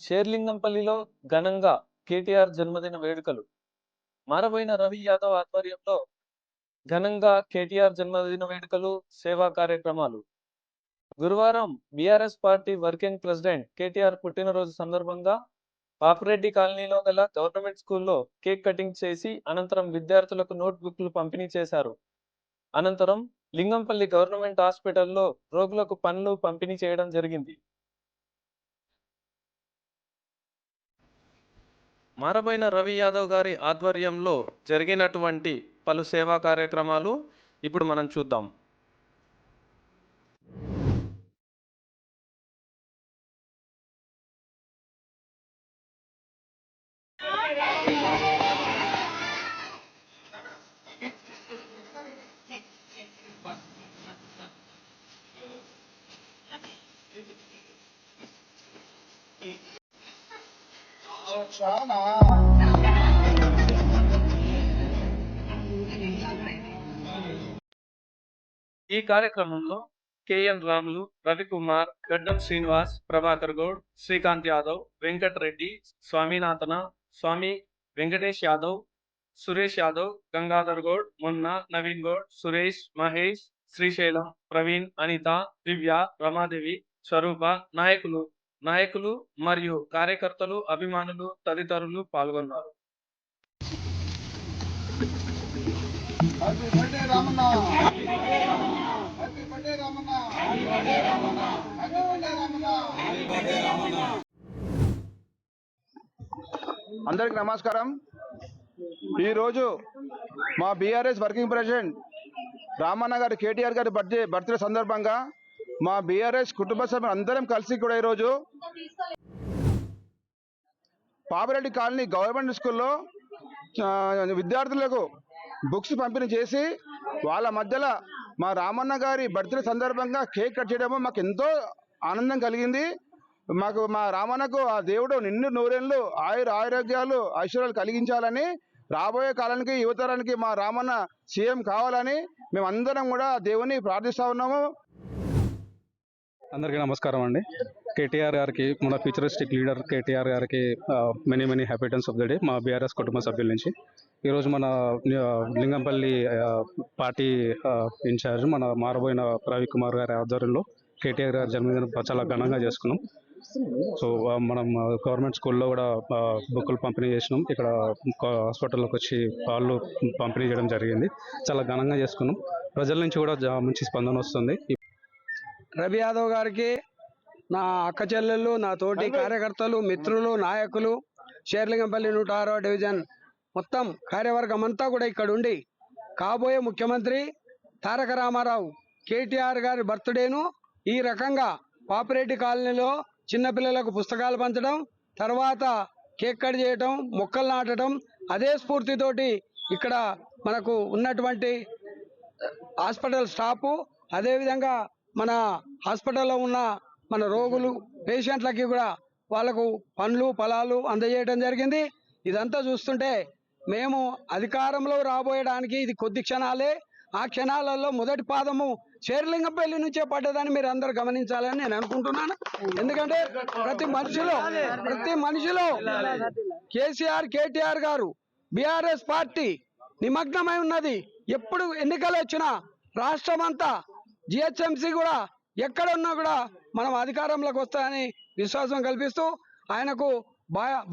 షేర్లింగంపల్లిలో ఘనంగా కేటీఆర్ జన్మదిన వేడుకలు. మారబోయిన రవి యాదవ్ ఆధ్వర్యంలో ఘనంగా కేటీఆర్ జన్మదిన వేడుకలు సేవా కార్యక్రమాలు. గురువారం BRS party working president KTR పుట్టినరోజు సందర్భంగా పాపిరెడ్డి కాలనీలో గల గవర్నమెంట్ స్కూల్లో కేక్ కటింగ్ చేసి అనంతరం విద్యార్థులకు నోట్ బుక్లు పంపిణీ చేశారు. అనంతరం లింగంపల్లి గవర్నమెంట్ హాస్పిటల్లో రోగులకు పనులు పంపిణీ చేయడం జరిగింది. మారబోయిన రవి యాదవ్ గారి ఆధ్వర్యంలో జరిగినటువంటి పలు సేవా కార్యక్రమాలు ఇప్పుడు మనం చూద్దాం. ఈ కార్యక్రమంలో కెఎన్ రాములు రవికుమార్ గడ్డం శ్రీనివాస్ ప్రభాకర్ గౌడ్ శ్రీకాంత్ యాదవ్ వెంకటరెడ్డి స్వామినాథన స్వామి వెంకటేష్ యాదవ్ సురేష్ యాదవ్ గంగాధర్ గౌడ్ మొన్న నవీన్ గౌడ్ సురేష్ మహేష్ శ్రీశైలం ప్రవీణ్ అనిత దివ్య రమాదేవి స్వరూప నాయకులు. నాయకులు మరియు కార్యకర్తలు అభిమానులు తదితరులు పాల్గొన్నారు. అందరికి నమస్కారం. ఈరోజు మా బీఆర్ఎస్ వర్కింగ్ ప్రెసిడెంట్ రామన్న గారు కేటీఆర్ గారి బర్త్డే బర్త్డే సందర్భంగా మా బీఆర్ఎస్ కుటుంబ సభ్యులు అందరం కలిసి కూడా ఈరోజు పాపిరెడ్డి కాలనీ గవర్నమెంట్ స్కూల్లో విద్యార్థులకు బుక్స్ పంపిణీ చేసి వాళ్ళ మధ్యలో మా రామన్న గారి బర్త్డే సందర్భంగా కేక్ కట్ చేయడము మాకు ఎంతో ఆనందం కలిగింది. మాకు మా రామన్నకు ఆ దేవుడు నిన్ను నూరేళ్ళు ఆయుర ఆరోగ్యాలు ఐశ్వర్యాలు కలిగించాలని రాబోయే కాలానికి యువతరానికి మా రామన్న సీఎం కావాలని మేమందరం కూడా దేవుని ప్రార్థిస్తా ఉన్నాము. అందరికీ నమస్కారం అండి. కేటీఆర్ గారికి మన ఫ్యూచరిస్టిక్ లీడర్ కేటీఆర్ గారికి many many happy of the day మా బీఆర్ఎస్ కుటుంబ సభ్యుల నుంచి. ఈరోజు మన లింగంపల్లి పార్టీ ఇన్ఛార్జ్ మన మారబోయిన రవికుమార్ గారి ఆధ్వర్యంలో కేటీఆర్ గారి జన్మదిన చాలా ఘనంగా చేసుకున్నాం. సో మనం గవర్నమెంట్ స్కూల్లో కూడా బుక్కులు పంపిణీ చేసినాం. ఇక్కడ హాస్పిటల్లోకి వచ్చి పాలు పంపిణీ చేయడం జరిగింది. చాలా ఘనంగా చేసుకున్నాం. ప్రజల నుంచి కూడా మంచి స్పందన వస్తుంది. రవి యాదవ్ గారికి నా అక్క చెల్లెళ్ళు నా తోటి కార్యకర్తలు మిత్రులు నాయకులు షేర్లింగంపల్లి నూట ఆరో డివిజన్ మొత్తం కార్యవర్గం అంతా కూడా ఇక్కడ ఉండి కాబోయే ముఖ్యమంత్రి తారక రామారావు కేటీఆర్ గారి బర్త్డేను ఈ రకంగా పాపిరెడ్డి కాలనీలో చిన్నపిల్లలకు పుస్తకాలు పంచడం తర్వాత కేక్ కట్ చేయటం మొక్కలు నాటడం అదే స్ఫూర్తితోటి ఇక్కడ మనకు ఉన్నటువంటి హాస్పిటల్ స్టాఫ్ అదేవిధంగా మన హాస్పిటల్లో ఉన్న మన రోగులు పేషెంట్లకి కూడా వాళ్ళకు పండ్లు ఫలాలు అందజేయడం జరిగింది. ఇదంతా చూస్తుంటే మేము అధికారంలో రాబోయడానికి ఇది కొద్ది క్షణాలే. ఆ క్షణాలలో మొదటి పాదము శేర్లింగపల్లి నుంచే పడ్డదని మీరు అందరు గమనించాలని నేను అనుకుంటున్నాను. ఎందుకంటే ప్రతి మనిషిలో ప్రతి మనిషిలో కేసీఆర్ కేటీఆర్ గారు బీఆర్ఎస్ పార్టీ నిమగ్నమై ఉన్నది. ఎప్పుడు ఎన్నికలు వచ్చినా రాష్ట్రం అంతా జిహెచ్ఎంసీ కూడా ఎక్కడ ఉన్నా కూడా మనం అధికారంలోకి వస్తాయని విశ్వాసం కల్పిస్తూ ఆయనకు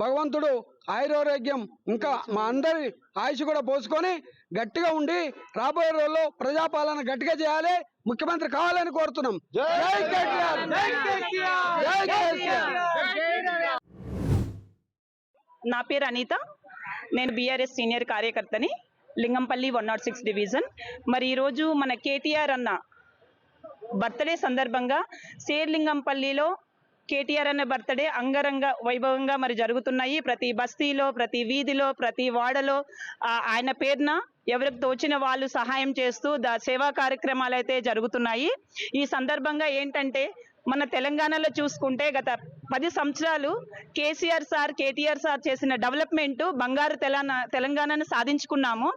భగవంతుడు ఆయురారోగ్యం ఇంకా మా అందరి ఆయుష్ కూడా పోసుకొని గట్టిగా ఉండి రాబోయే రోజుల్లో ప్రజాపాలన గట్టిగా చేయాలి ముఖ్యమంత్రి కావాలని కోరుతున్నాం. జై కేటీఆర్. జై కేసీఆర్ నా పేరు అనిత. నేను BRS senior కార్యకర్తని Lingampalli one nought six division. మరి ఈరోజు మన కేటీఆర్ అన్న బర్త్డే సందర్భంగా శేర్లింగంపల్లిలో కేటీఆర్ అనే బర్త్డే అంగరంగ వైభవంగా మరి జరుగుతున్నాయి. ప్రతి బస్తీలో ప్రతి వీధిలో ప్రతి వాడలో ఆయన పేరున ఎవరికి తోచిన వాళ్ళు సహాయం చేస్తూ ద సేవా కార్యక్రమాలు అయితే జరుగుతున్నాయి. ఈ సందర్భంగా ఏంటంటే మన తెలంగాణలో చూసుకుంటే గత పది సంవత్సరాలు కేసీఆర్ సార్ కేటీఆర్ సార్ చేసిన డెవలప్మెంట్ బంగారు తెలంగాణ తెలంగాణను సాధించుకున్నాము.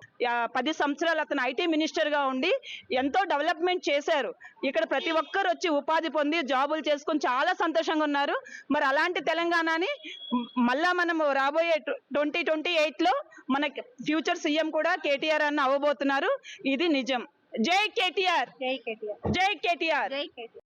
పది సంవత్సరాలు అతను ఐటీ మినిస్టర్గా ఉండి ఎంతో డెవలప్మెంట్ చేశారు. ఇక్కడ ప్రతి ఒక్కరు వచ్చి ఉపాధి పొంది జాబులు చేసుకొని చాలా సంతోషంగా ఉన్నారు. మరి అలాంటి తెలంగాణని మళ్ళా మనం రాబోయే ట్వంటీ ట్వంటీ ఎయిట్లో మన ఫ్యూచర్ సీఎం కూడా కేటీఆర్ అన్న అవ్వబోతున్నారు. ఇది నిజం. జై కేటీఆర్. జై కేటీఆర్. జై కేటీఆర్. జై కేటీఆర్.